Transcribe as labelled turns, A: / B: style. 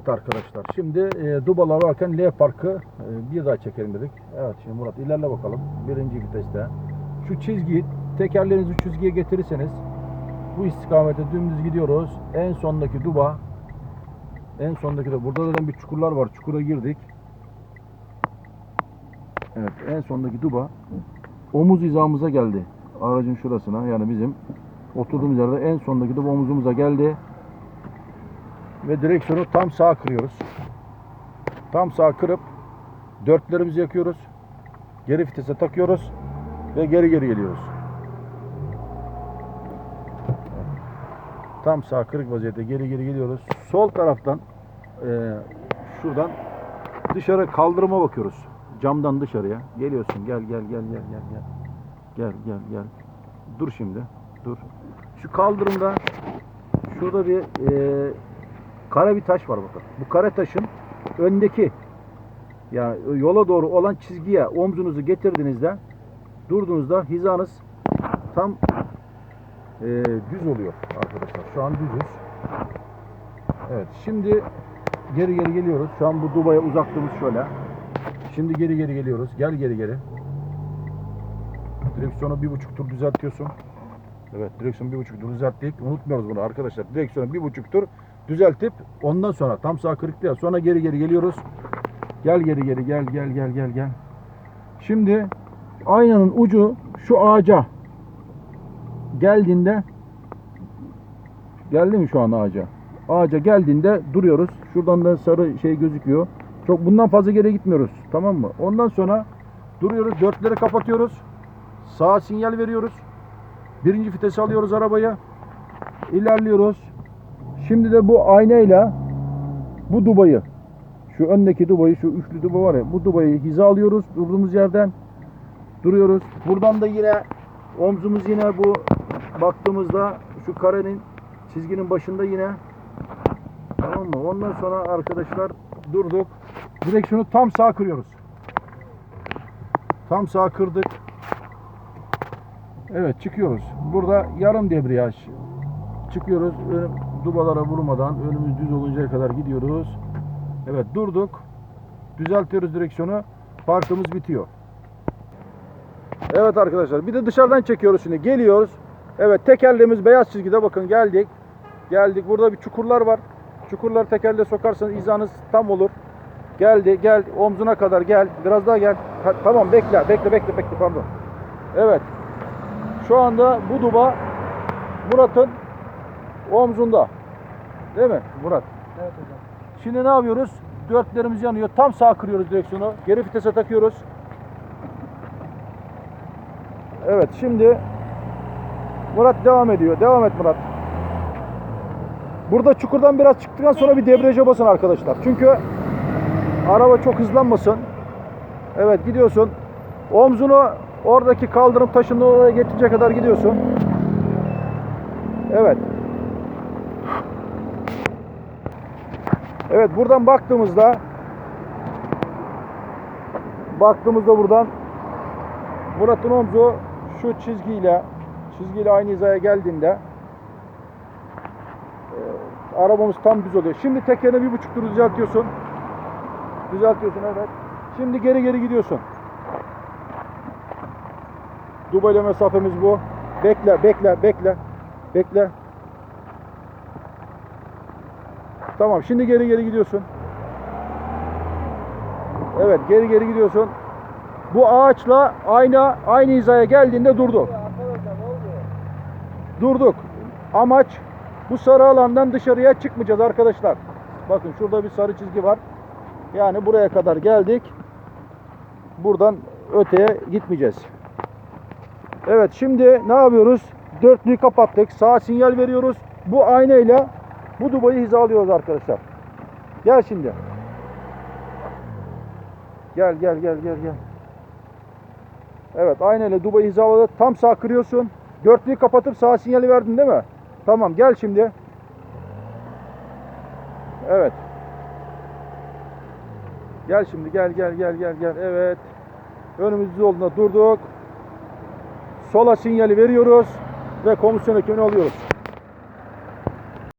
A: Evet arkadaşlar şimdi e, Dubalar varken L Park'ı e, bir daha çekelim dedik. Evet şimdi Murat ilerle bakalım. Birinci viteste. Şu çizgiyi tekerlerinizi çizgiye getirirseniz bu istikamete dümdüz gidiyoruz. En sondaki Duba en sondaki de burada zaten bir çukurlar var. Çukura girdik. Evet en sondaki Duba omuz hizamıza geldi. Aracın şurasına yani bizim oturduğumuz yerde en sondaki Duba omuzumuza geldi ve direksiyonu tam sağa kırıyoruz. Tam sağa kırıp dörtlerimizi yakıyoruz. Geri vitese takıyoruz ve geri geri geliyoruz. Tam sağ kırık vaziyette geri geri geliyoruz. Sol taraftan eee, şuradan dışarı kaldırıma bakıyoruz. Camdan dışarıya. Geliyorsun. Gel gel gel gel gel gel. Gel gel gel. Dur şimdi. Dur. Şu kaldırımda şurada bir eee kara bir taş var bakın. Bu kara taşın öndeki yani yola doğru olan çizgiye omzunuzu getirdiğinizde durduğunuzda hizanız tam e, düz oluyor arkadaşlar. Şu an düzüz. Evet şimdi geri geri geliyoruz. Şu an bu Dubai'ye uzaklığımız şöyle. Şimdi geri geri geliyoruz. Gel geri geri. Direksiyonu bir buçuk tur düzeltiyorsun. Evet direksiyonu bir buçuk tur düzelttik. Unutmuyoruz bunu arkadaşlar. Direksiyonu bir buçuk tur düzeltip ondan sonra tam sağ kırık değil. Sonra geri geri geliyoruz. Gel geri geri gel gel gel gel gel. Şimdi aynanın ucu şu ağaca geldiğinde geldi mi şu an ağaca? Ağaca geldiğinde duruyoruz. Şuradan da sarı şey gözüküyor. Çok bundan fazla geri gitmiyoruz. Tamam mı? Ondan sonra duruyoruz. Dörtleri kapatıyoruz. Sağa sinyal veriyoruz. Birinci vitesi alıyoruz arabaya. İlerliyoruz. Şimdi de bu aynayla bu dubayı şu öndeki dubayı şu üçlü duba var ya bu dubayı hiza alıyoruz durduğumuz yerden duruyoruz. Buradan da yine omzumuz yine bu baktığımızda şu karenin çizginin başında yine tamam mı? Ondan sonra arkadaşlar durduk. Direksiyonu tam sağ kırıyoruz. Tam sağ kırdık. Evet çıkıyoruz. Burada yarım debriyaj çıkıyoruz. Dubalara vurmadan önümüz düz oluncaya kadar gidiyoruz. Evet durduk. Düzeltiyoruz direksiyonu. Parkımız bitiyor. Evet arkadaşlar bir de dışarıdan çekiyoruz şimdi. Geliyoruz. Evet tekerleğimiz beyaz çizgide bakın geldik. Geldik. Burada bir çukurlar var. Çukurları tekerle sokarsanız hizanız tam olur. Geldi gel omzuna kadar gel. Biraz daha gel. Ha, tamam bekle bekle bekle bekle pardon. Evet. Şu anda bu duba Murat'ın omzunda. Değil mi Murat?
B: Evet hocam.
A: Şimdi ne yapıyoruz? Dörtlerimiz yanıyor. Tam sağ kırıyoruz direksiyonu. Geri vitese takıyoruz. Evet şimdi Murat devam ediyor. Devam et Murat. Burada çukurdan biraz çıktıktan sonra bir debriyaja basın arkadaşlar. Çünkü araba çok hızlanmasın. Evet gidiyorsun. Omzunu oradaki kaldırım taşının oraya getirecek kadar gidiyorsun. Evet. Evet buradan baktığımızda baktığımızda buradan Murat'ın omzu şu çizgiyle çizgiyle aynı hizaya geldiğinde e, arabamız tam düz oluyor. Şimdi tekerini bir buçuk tur düzeltiyorsun. Düzeltiyorsun evet. Şimdi geri geri gidiyorsun. Dubai ile mesafemiz bu. Bekle, bekle, bekle. Bekle. Tamam, şimdi geri geri gidiyorsun. Evet, geri geri gidiyorsun. Bu ağaçla ayna aynı hizaya geldiğinde
B: oldu.
A: Durduk. Amaç bu sarı alandan dışarıya çıkmayacağız arkadaşlar. Bakın şurada bir sarı çizgi var. Yani buraya kadar geldik. Buradan öteye gitmeyeceğiz. Evet şimdi ne yapıyoruz? Dörtlüyü kapattık. Sağa sinyal veriyoruz. Bu aynayla bu dubayı hizalıyoruz arkadaşlar. Gel şimdi. Gel gel gel gel gel. Evet aynayla dubayı hizaladık. Tam sağ kırıyorsun. Dörtlüyü kapatıp sağ sinyali verdin değil mi? Tamam gel şimdi. Evet. Gel şimdi gel gel gel gel gel. Evet. Önümüz yolunda durduk. Sola sinyali veriyoruz ve komisyon ekibini alıyoruz.